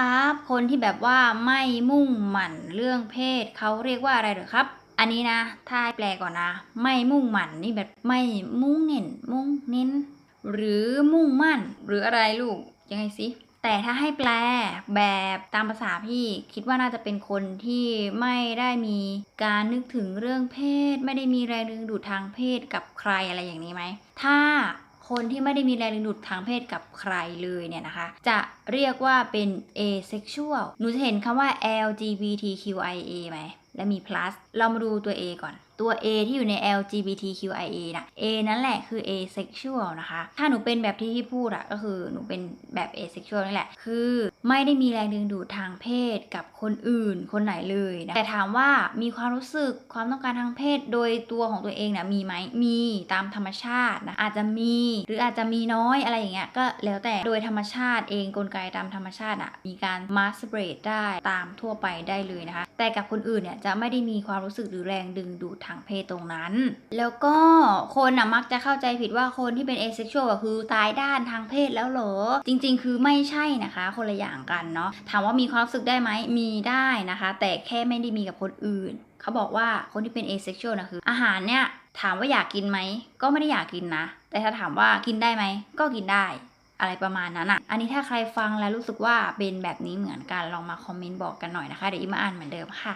ครับ คนที่แบบว่าไม่มุ่งหมั่นเรื่องเพศเขาเรียกว่าอะไรเหรอครับ อันนี้นะ ถ้าแปลก่อนนะ ไม่มุ่งหมั่นนี่แบบไม่มุ่งเน้น มุ่งเน้น หรือมุ่งมั่น หรืออะไรลูก ยังไงสิ แต่ถ้าให้แปลแบบตามภาษาพี่คิดว่าน่าจะเป็นคนที่ไม่ได้มีการนึกถึงเรื่องเพศ ไม่ได้มีแรงดึงดูดทางเพศกับใครอะไรอย่างนี้ไหม ถ้า คนที่ไม่ได้มีแรงดึงดูดทางเพศกับใครเลยเนี่ยนะคะ จะเรียกว่าเป็น asexual หนูจะเห็นคำว่า LGBTQIA ไหม และมี plus เรามาดูตัว A ก่อน ตัว A ที่อยู่ใน LGBTQIA นะ A นั่นแหละคือ asexual นะคะ ถ้าหนูเป็นแบบที่พี่พูดอะก็คือหนูเป็นแบบ asexual นี่แหละ คือไม่ได้มีแรงดึงดูดทางเพศกับคนอื่นคนไหนเลยนะ แต่ถามว่ามีความรู้สึกความต้องการทางเพศโดยตัวของตัวเองนะมีไหมมีตามธรรมชาตินะอาจจะมีหรืออาจจะมีน้อยอะไรอย่างเงี้ยก็แล้วแต่โดยธรรมชาติเองกลไกตามธรรมชาติอะมีการ masturbate ได้ตามทั่วไปได้เลยนะคะ แต่กับคนอื่นเนี่ยจะไม่ได้มีความรู้สึกหรือแรงดึงดูดทางเพศตรงนั้น แล้วก็คนน่ะมักจะเข้าใจผิดว่าคนที่เป็น asexual อะคือตายด้านทางเพศแล้วเหรอ จริง ๆ คือไม่ใช่นะคะ คนละอย่างกันเนาะ ถามว่ามีความรู้สึกได้ไหม มีได้นะคะ แต่แค่ไม่ได้มีกับคนอื่น เขาบอกว่าคนที่เป็น asexual นะคือ อาหารเนี่ยถามว่าอยากกินไหม ก็ไม่ได้อยากกินนะ แต่ถ้าถามว่ากินได้ไหม ก็กินได้อะไรประมาณนั้นอะ อันนี้ถ้าใครฟังแล้วรู้สึกว่าเป็นแบบนี้เหมือนกัน ลองมาคอมเมนต์บอกกันหน่อยนะคะ เดี๋ยวอีมาอ่านเหมือนเดิมค่ะ